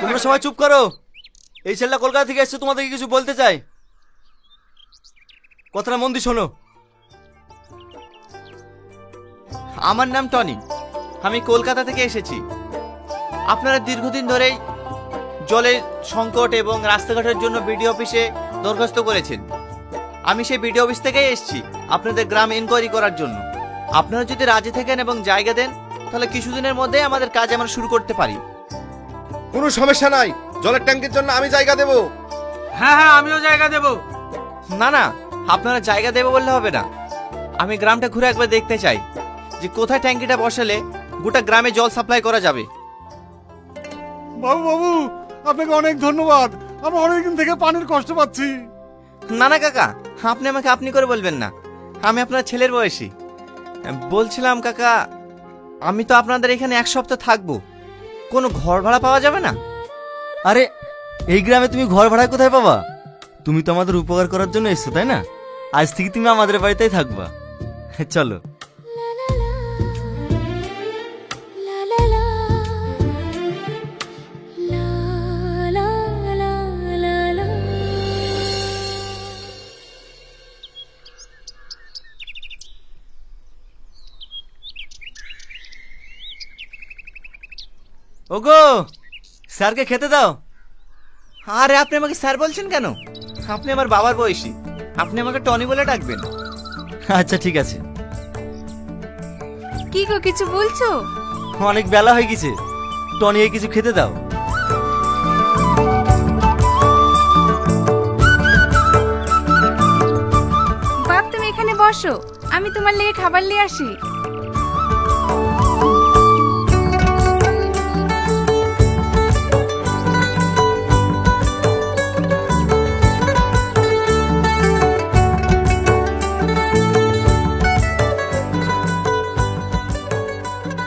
তোমরা সবাই চুপ করো। এই ছেলেটা কলকাতা থেকে এসছে, তোমাদেরকে কিছু বলতে চাই। কথাটা মন দিয়ে শোনো। আমার নাম টনি। আমি কলকাতা থেকে এসেছি। আপনারা দীর্ঘদিন ধরেই জলের সংকট এবং রাস্তাঘাটের জন্য বিডিও অফিসে দরখাস্ত করেছেন। আমি সেই বিডিও অফিস থেকেই এসেছি, আপনাদের গ্রাম ইনকোয়ারি করার জন্য। আপনারা যদি রাজি থাকেন এবং জায়গা দেন, তাহলে কিছুদিনের মধ্যেই আমাদের কাজ আমরা শুরু করতে পারি। কোনো সমস্যা নাই। জলের ট্যাঙ্কির জন্য আমি জায়গা দেব। হ্যাঁ হ্যাঁ আমিও জায়গা দেব। না না আপনারা জায়গা দেবে বললে হবে না। আমি গ্রামটা ঘুরে একবার দেখতে চাই যে কোথায় ট্যাঙ্কিটা বসালে গোটা গ্রামে জল সাপ্লাই করা যাবে। বাবু বাবু আপনাকে অনেক ধন্যবাদ। আমরা অনেকদিন থেকে পানির কষ্ট পাচ্ছি। না না কাকা আপনি আমাকে আপনি করে বলবেন না। আমি আপনার ছেলের বয়সী। বলছিলাম কাকা আমি তো আপনাদের এখানে এক সপ্তাহ থাকব। কোনো ঘর ভাড়া পাওয়া যাবে না? আরে, এই গ্রামে তুমি ঘর ভাড়া কোথায় পাবা? তুমি তো আমাদের উপকার করার জন্য এসছো, তাই না? আজ থেকে তুমি আমাদের বাড়িতেই থাকবা। চলো। ওগো স্যারকে খেতে দাও। আরে আপনি আমাকে স্যার বলছেন কেন? আপনি আমার বাবার বয়সী। আপনি আমাকে টনি বলে ডাকবেন। আচ্ছা ঠিক আছে। কি গো কিছু বলছো? অনেক বেলা হয়ে গেছে। টনিয়ে কিছু খেতে দাও। বাপ তুমি এখানে বসো। আমি তোমার লেগে খাবার নিয়ে আসি।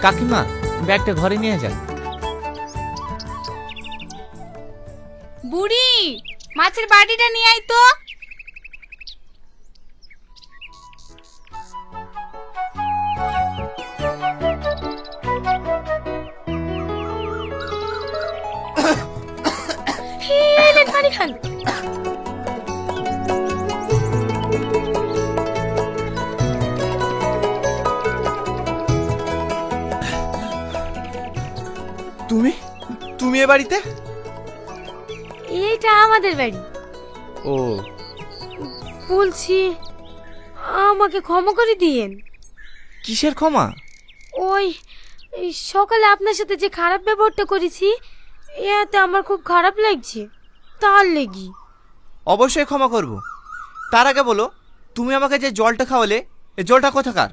কাকিমা ব্যাগটা ঘরে নিয়ে যান। বুড়ি মাছের বাটিটা নিয়ে আই তো। এ বাড়িতে? এইটা আমাদের বাড়ি। ও। বলছি আমাকে ক্ষমা করে দিয়েন। কিসের ক্ষমা? ওই এই সকালে আপনার সাথে যে খারাপ ব্যবহারটা করেছি এতে আমার খুব খারাপ লাগছে। তার লেগি। অবশ্যই ক্ষমা করব। তার আগে বলো তুমি আমাকে যে জলটা খাওয়ালে এই জলটা কোথাকার?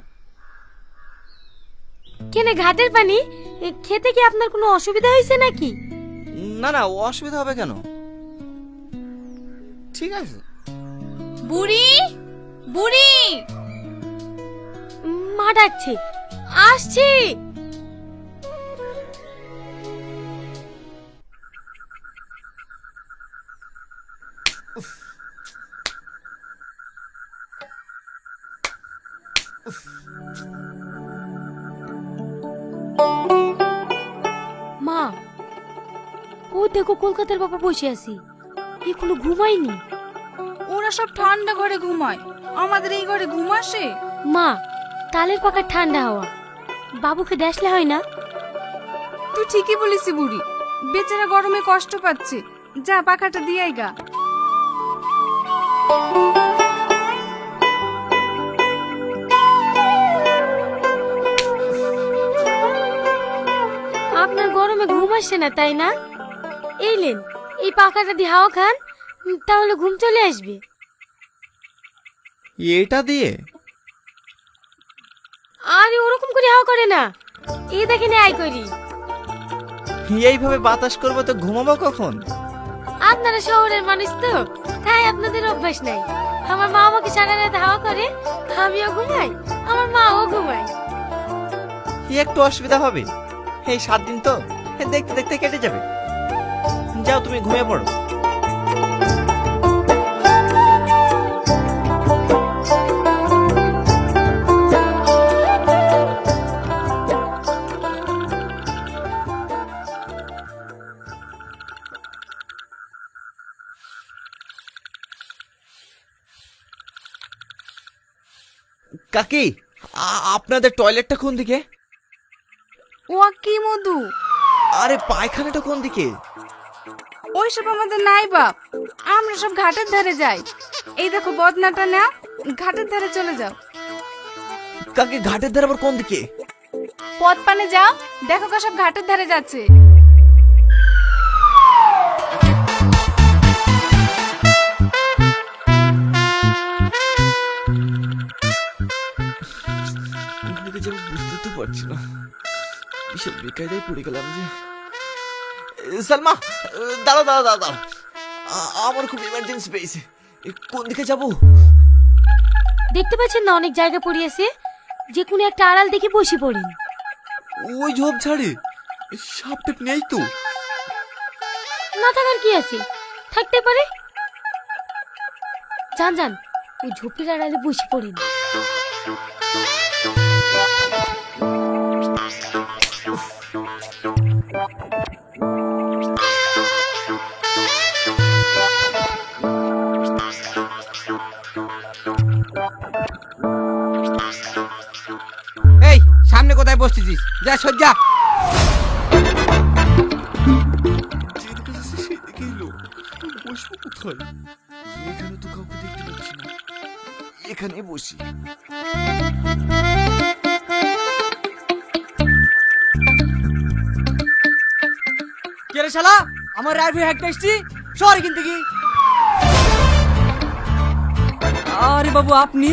কেনে ঘাটের পানি এ, খেতে কি আপনার কোনো অসুবিধা হয়েছে নাকি? না না অসুবিধা হবে কেন? ঠিক আছে। বুড়ি বুড়ি! মা ডাকছে আসছি। মা ও দেখো কলকাতার বাবা বসে আছি। এখনও ঘুমাইনি ওরা সব ঠান্ডা ঘরে ঘুমায়। আমাদের এই ঘরে ঘুম আসে? মা তালের পাকা ঠান্ডা হাওয়া। বাবুকে দেখলে হয় না? তুই ঠিকই বলিস বুড়ি। বেচারা গরমে কষ্ট পাচ্ছে। যা পাখাটা দিয়াই গা। আপনার গরমে ঘুম আসছে না তাই না? এইলেন এই পাখাটা দিয়ে হাওয়া খান তাহলে ঘুম চলে আসবে। এটা দিয়ে? আরে ওরকম করে হাওয়া করে না। এই আই করি এইভাবে বাতাস করব তো ঘুমাবো কখন? আপনারা শহরের মানুষ তো তাই আপনাদের অভ্যাস নাই। আমার মা আমাকে সারা রাত হাওয়া করে আমিও ঘুমাই আমার মাও ঘুমায়। কি একটু অসুবিধা হবে। এই সাত দিন তো দেখতে দেখতে কেটে যাবে। যাও তুমি ঘুমিয়ে পড়ো। কাকি আপনাদের টয়লেটটা কোন দিকে? ও কি মধু? আরে পায়খানাটা কোন দিকে? ওইসব আমাদের নাই বাপ। আমরা সব ঘাটের ধারে যাই। এই দেখো বদনাটা না ঘাটের ধারে চলে যাও। কাকে ঘাটের ধারে আবার কোন দিকে? পথ পানে যাও দেখো কা সব ঘাটের ধারে যাচ্ছে। বুঝতে তো পারছি না। বিশাল বেকায়দায় পড়ে গেলাম যে। সালমা এ, দাঁড়া দাঁড়া আমার খুব ইমার্জেন্সি পেয়েছে। কোন দিকে যাব? দেখতে পাচ্ছেন না অনেক জায়গা পড়িয়েছে যে কোনো একটা আড়াল দেখে বসে পড়েন। ওই ঝোপ ঝাড়ে সাপ টেপ নেই তো। না থাকার কি আছে? থাকতে পারে। যান যান ওই ঝোপের আড়ালে বসে পড়েন। যা সজ্জা। বসবো কোথায় এখানে তো কাউকে দেখতে পাচ্ছি না এখানে বসি। কে রে শালা? আমার রাইফেল হ্যাকটা এসছি শহরে কিনতে কি আরে বাবু আপনি?